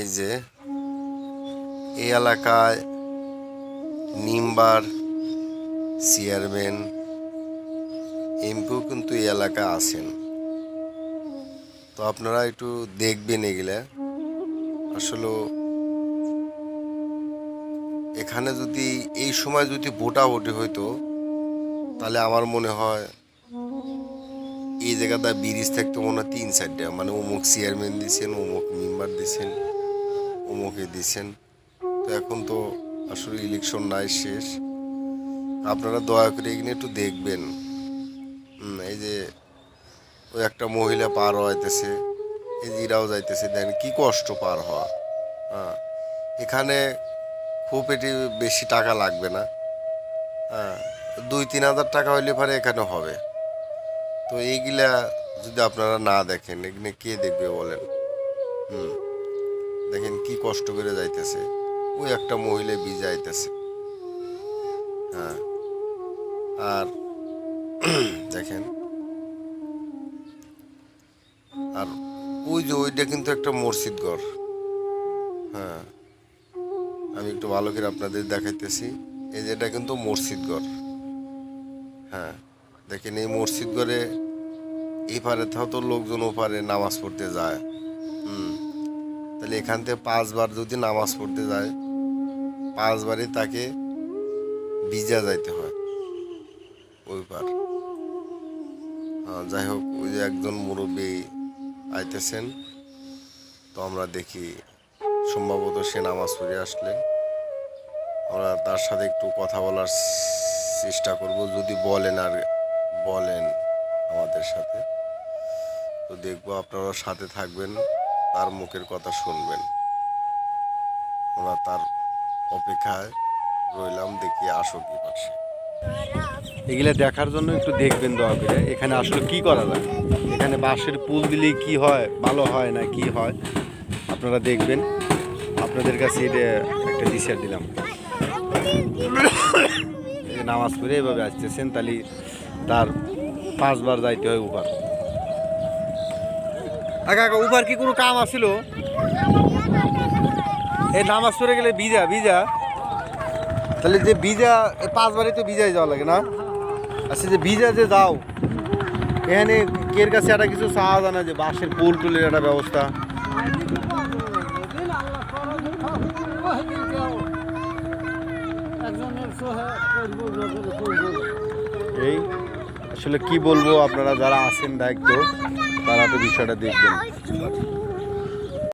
এই যে, এই এলাকায় নিমবার চেয়ারম্যান, এমপিও কিন্তু এই এলাকায় আছেন। তো আপনারা একটু দেখবেন এগুলা। আসলে এখানে যদি, এই সময় যদি ভোটাভুটি হইতো, তাহলে আমার মনে হয় এই জায়গাটা ব্রিজ থাকতো মনে হয় তিন চারটা। মানে অমুক চেয়ারম্যান দিছেন, অমুক মেম্বার দিছেন। অমুকে দিছেন। তো এখন তো আসলে ইলেকশন নাই শেষ। আপনারা দয়া করে এখানে একটু দেখবেন। এই যে ওই একটা মহিলা পার হইতেছে, এই যে এরাও যাইতেছে, দেখেন কি কষ্ট পার হওয়া। হ্যাঁ এখানে খুব এটি বেশি টাকা লাগবে না। হ্যাঁ দুই তিন হাজার টাকা হইলে পরে এখানে হবে। তো এইগুলা যদি আপনারা না দেখেন এখানে কে দেখবে বলেন? হুম। দেখেন কি কষ্ট করে যাইতেছে। ওই একটা মহিলা বীজ যাইতেছে হ্যাঁ। আর দেখেন। আর ওই যে ওইটা কিন্তু একটা মসজিদ ঘর। হ্যাঁ। আমি একটু ভালো করে আপনাদের দেখাইতেছি। এই যে এটা কিন্তু মসজিদ ঘর। হ্যাঁ। দেখেন এই মসজিদ ঘরে এই পারে তো লোকজন ওপারে নামাজ পড়তে যায়। হুম। তাহলে এখান থেকে পাঁচবার যদি নামাজ পড়তে যায়, পাঁচবারই তাকে ভিজা যাইতে হয়। ওই পার যাই হোক, ওই যে একজন মুরব্বী আইতেছেন। তো আমরা দেখি, সম্ভবত সে নামাজ পড়ে আসলেন আমরা তার সাথে একটু কথা বলার চেষ্টা করব, যদি বলেন আর বলেন আমাদের সাথে। তো দেখব আপনারা সাথে থাকবেন। তার মুখের কথা শুনবেন। আমরা তার অপেক্ষায় রইলাম, দেখি আসো কি পাশে এগুলো দেখার জন্য একটু দেখবেন দয়া করে। এখানে আসলে কি করা যায়? এখানে বাঁশের পুল দিলে কি হয়? ভালো হয় না কি হয়? আপনারা দেখবেন। আপনাদের কাছে এটা একটা দিশার দিলাম। নামাজ পড়ে এভাবে আসতেছেন, তাহলে তার পাঁচবার যাইতে হয় উপার। আগে উপার কি কোনো কাম আছিল? এই নামাজ পড়ে গেলে ভিজা ভিজা। তাহলে যে ভিজা পাঁচবারই তো ভিজাই যাওয়া লাগে না? আচ্ছা যে ভিজা যে যাও, এখানে কের কাছে একটা কিছু চাওয়া যায় না যে বাঁশের পুল টুলের একটা ব্যবস্থা? এই, আসলে কি বলব আপনারা যারা আছেন দায়িত্ব? তারা তো বিষয়টা দেখবেন